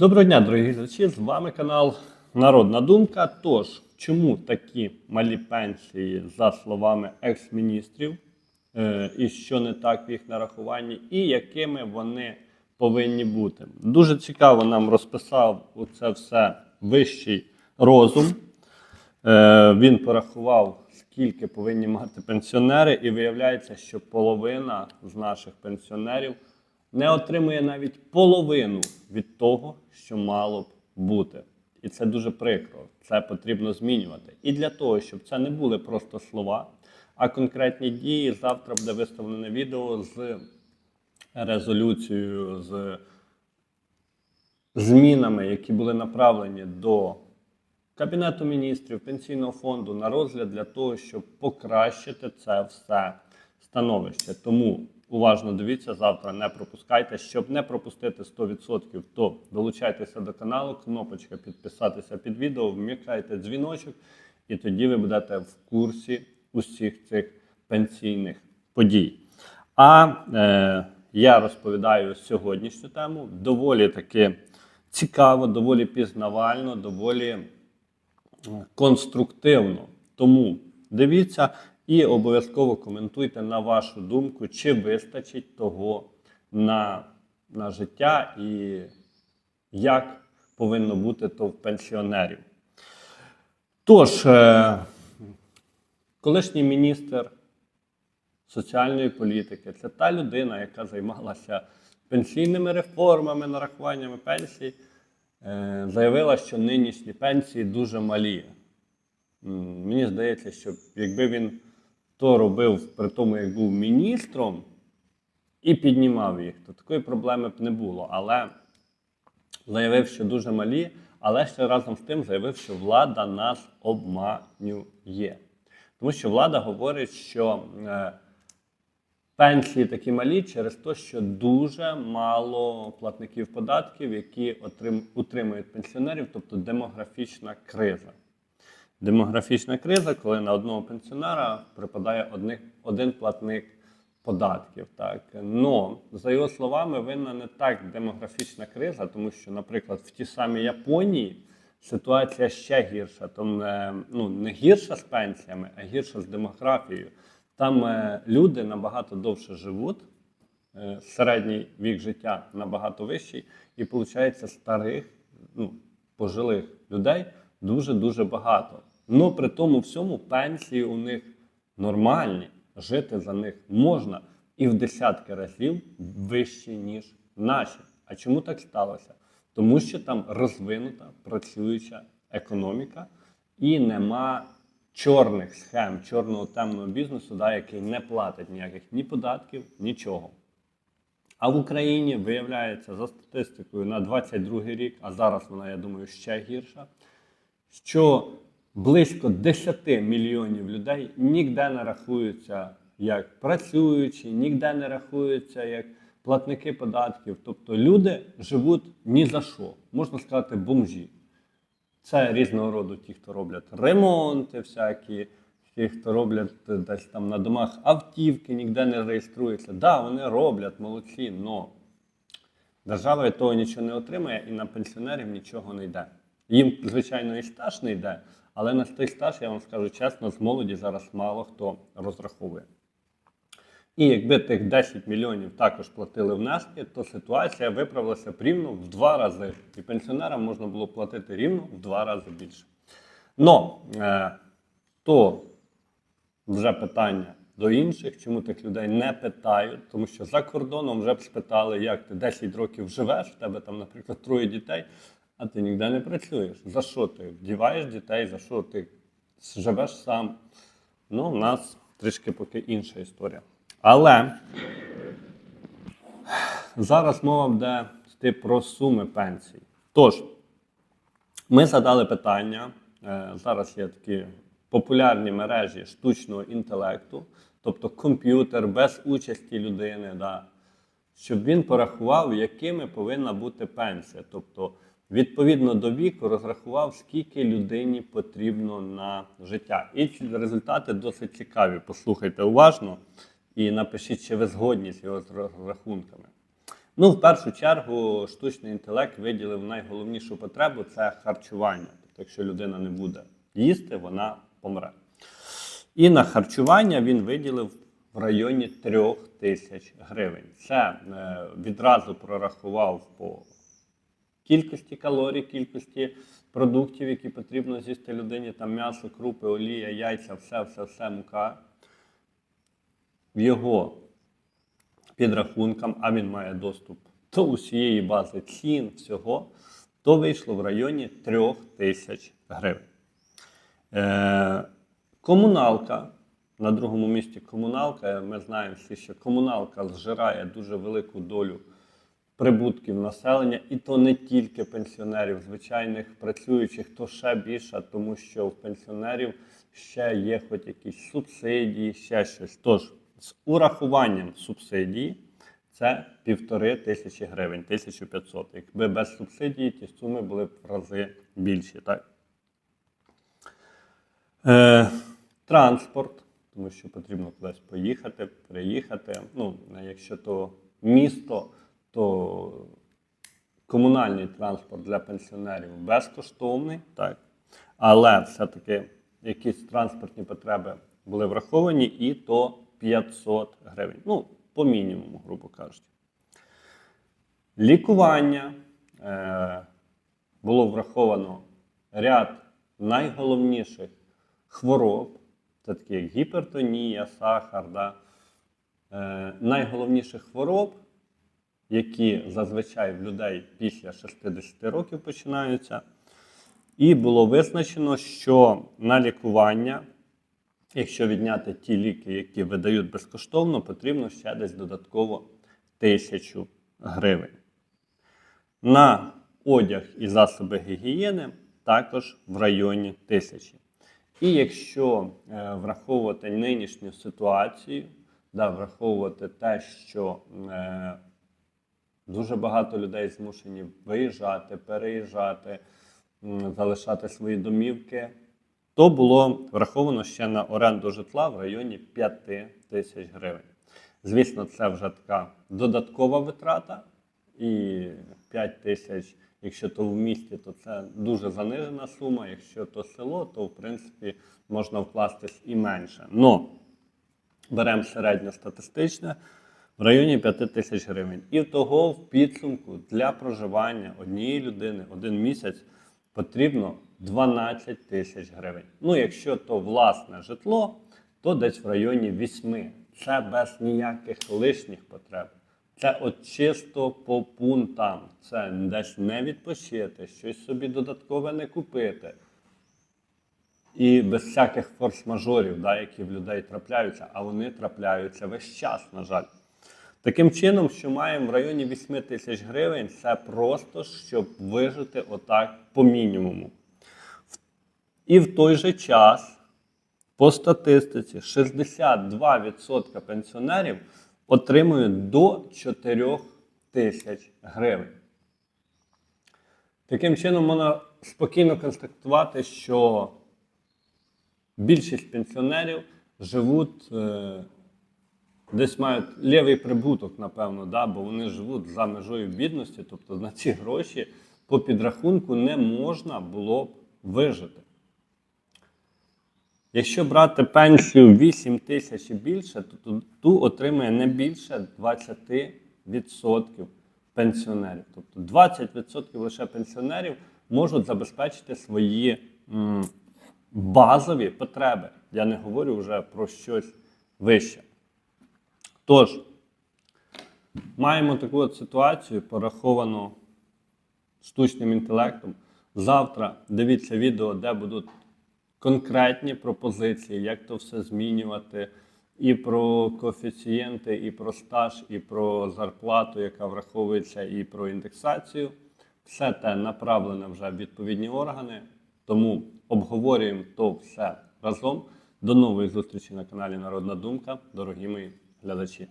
Доброго дня, дорогі глядачі! З вами канал Народна Думка. Тож, чому такі малі пенсії, за словами екс-міністрів, е, і що не так в їх нарахуванні, і якими вони повинні бути? Дуже цікаво нам розписав це все вищий розум. Е, Він порахував, скільки повинні мати пенсіонери, і виявляється, що половина з наших пенсіонерів не отримує навіть половину від того, що мало б бути. І це дуже прикро. Це потрібно змінювати. І для того, щоб це не були просто слова, а конкретні дії, завтра буде виставлене відео з резолюцією, з змінами, які були направлені до Кабінету міністрів, пенсійного фонду на розгляд для того, щоб покращити це все становище. Тому уважно дивіться завтра, не пропускайте. Щоб не пропустити 100%, то долучайтеся до каналу, кнопочка підписатися під відео, вмикайте дзвіночок, і тоді ви будете в курсі усіх цих пенсійних подій. А е, я розповідаю сьогоднішню тему доволі таки цікаво, доволі пізнавально, доволі конструктивно. Тому дивіться і обов'язково коментуйте на вашу думку, чи вистачить того на, на життя і як повинно бути то в пенсіонерів. Тож, е, колишній міністр соціальної політики це та людина, яка займалася пенсійними реформами, нарахуваннями пенсій е, заявила, що нинішні пенсії дуже малі. Мені здається, що якби він то робив при тому, як був міністром і піднімав їх, то такої проблеми б не було. Але заявив, що дуже малі, але ще разом з тим заявив, що влада нас обманює. Тому що влада говорить, що е, пенсії такі малі через те, що дуже мало платників податків, які утримують пенсіонерів, тобто демографічна криза. Демографічна криза, коли на одного пенсіонера припадає одних, один платник податків. Так. Но, за його словами, винна не так демографічна криза, тому що, наприклад, в тій самій Японії ситуація ще гірша. Там е, ну, не гірша з пенсіями, а гірша з демографією. Там е, люди набагато довше живуть, е, середній вік життя набагато вищий, і виходить старих, ну, пожилих людей дуже-дуже багато. Ну при тому всьому пенсії у них нормальні, жити за них можна і в десятки разів вищі, ніж наші. А чому так сталося? Тому що там розвинута працююча економіка і нема чорних схем, чорного темного бізнесу, да, який не платить ніяких ні податків, нічого. А в Україні виявляється за статистикою на 22 рік, а зараз вона, я думаю, ще гірша, що близько 10 мільйонів людей ніде не рахуються як працюючі, ніде не рахуються як платники податків. Тобто люди живуть ні за що, можна сказати, бомжі. Це різного роду ті, хто роблять ремонти, всякі, ті, хто роблять десь там на домах автівки, ніде не реєструються. Так, да, вони роблять, молодці, але держава від того нічого не отримає і на пенсіонерів нічого не йде. Їм, звичайно, і стаж не йде, але на той стаж, я вам скажу чесно, з молоді зараз мало хто розраховує. І якби тих 10 мільйонів також платили внески, то ситуація виправилася рівно в два рази. І пенсіонерам можна було платити рівно в два рази більше. Но е, то вже питання до інших, чому тих людей не питають, тому що за кордоном вже б спитали, як ти 10 років живеш, в тебе там, наприклад, троє дітей, а ти ніде не працюєш. За що ти вдіваєш дітей, за що ти живеш сам? Ну, у нас трішки поки інша історія. Але зараз мова буде йти про суми пенсій. Тож, ми задали питання. е, Зараз є такі популярні мережі штучного інтелекту, тобто комп'ютер без участі людини, да, щоб він порахував, якими повинна бути пенсія. Тобто, відповідно до віку, розрахував, скільки людині потрібно на життя. І результати досить цікаві. Послухайте уважно і напишіть, чи ви згодні з його розрахунками. Ну, в першу чергу, штучний інтелект виділив найголовнішу потребу це харчування. Тобто, якщо людина не буде їсти, вона помре. І на харчування він виділив в районі 3 тисяч гривень. Це е, відразу прорахував по кількості калорій, кількості продуктів, які потрібно з'їсти людині, там м'ясо, крупи, олія, яйця, все, все, все, мука. В його підрахункам, а він має доступ до усієї бази цін, всього, то вийшло в районі 3 тисяч гривень. Е, комуналка. На другому місці комуналка. Ми знаємо всі, що комуналка зжирає дуже велику долю прибутків населення, і то не тільки пенсіонерів, звичайних працюючих, то ще більше, тому що в пенсіонерів ще є хоч якісь субсидії, ще щось. Тож, з урахуванням субсидії це півтори тисячі гривень, 1500. Якби без субсидії ті суми були б в рази більші. Так? Е, транспорт, тому що потрібно кудись поїхати, приїхати. Ну, якщо то місто, то комунальний транспорт для пенсіонерів безкоштовний, так? але все-таки якісь транспортні потреби були враховані, і то 500 гривень. Ну, по мінімуму, грубо кажучи. Лікування е, було враховано ряд найголовніших хвороб, це такі як гіпертонія, сахар, да? е, найголовніших хвороб, які зазвичай в людей після 60 років починаються. І було визначено, що на лікування, якщо відняти ті ліки, які видають безкоштовно, потрібно ще десь додатково тисячу гривень. На одяг і засоби гігієни також в районі тисячі. І якщо е, враховувати нинішню ситуацію, да, враховувати те, що е, дуже багато людей змушені виїжджати, переїжджати, залишати свої домівки, то було враховано ще на оренду житла в районі 5 тисяч гривень. Звісно, це вже така додаткова витрата, і 5 тисяч, якщо то в місті, то це дуже занижена сума. Якщо то село, то в принципі можна вкластись і менше. Но беремо середньостатистичне в районі 5 тисяч гривень. І того в підсумку для проживання однієї людини один місяць потрібно 12 тисяч гривень. Ну, якщо то власне житло, то десь в районі 8. Це без ніяких лишніх потреб. Це от чисто по пунктам. Це десь не відпочити, щось собі додаткове не купити. І без всяких форс-мажорів, да, які в людей трапляються, а вони трапляються весь час, на жаль. Таким чином, що маємо в районі 8 тисяч гривень, це просто щоб вижити отак по мінімуму. І в той же час, по статистиці, 62% пенсіонерів отримують до 4 тисяч гривень. Таким чином, можна спокійно констатувати, що більшість пенсіонерів живуть, е, десь мають лівий прибуток, напевно, да, бо вони живуть за межою бідності, тобто на ці гроші по підрахунку не можна було б вижити. Якщо брати пенсію 8 тисяч і більше, то ту отримує не більше 20% пенсіонерів. Тобто 20% лише пенсіонерів можуть забезпечити свої м, базові потреби. Я не говорю вже про щось вище. Тож, маємо таку от ситуацію, пораховану штучним інтелектом. Завтра дивіться відео, де будуть конкретні пропозиції, як то все змінювати, і про коефіцієнти, і про стаж, і про зарплату, яка враховується, і про індексацію. Все те направлене вже в відповідні органи. Тому обговорюємо то все разом. До нової зустрічі на каналі Народна Думка, дорогі мої глядачі.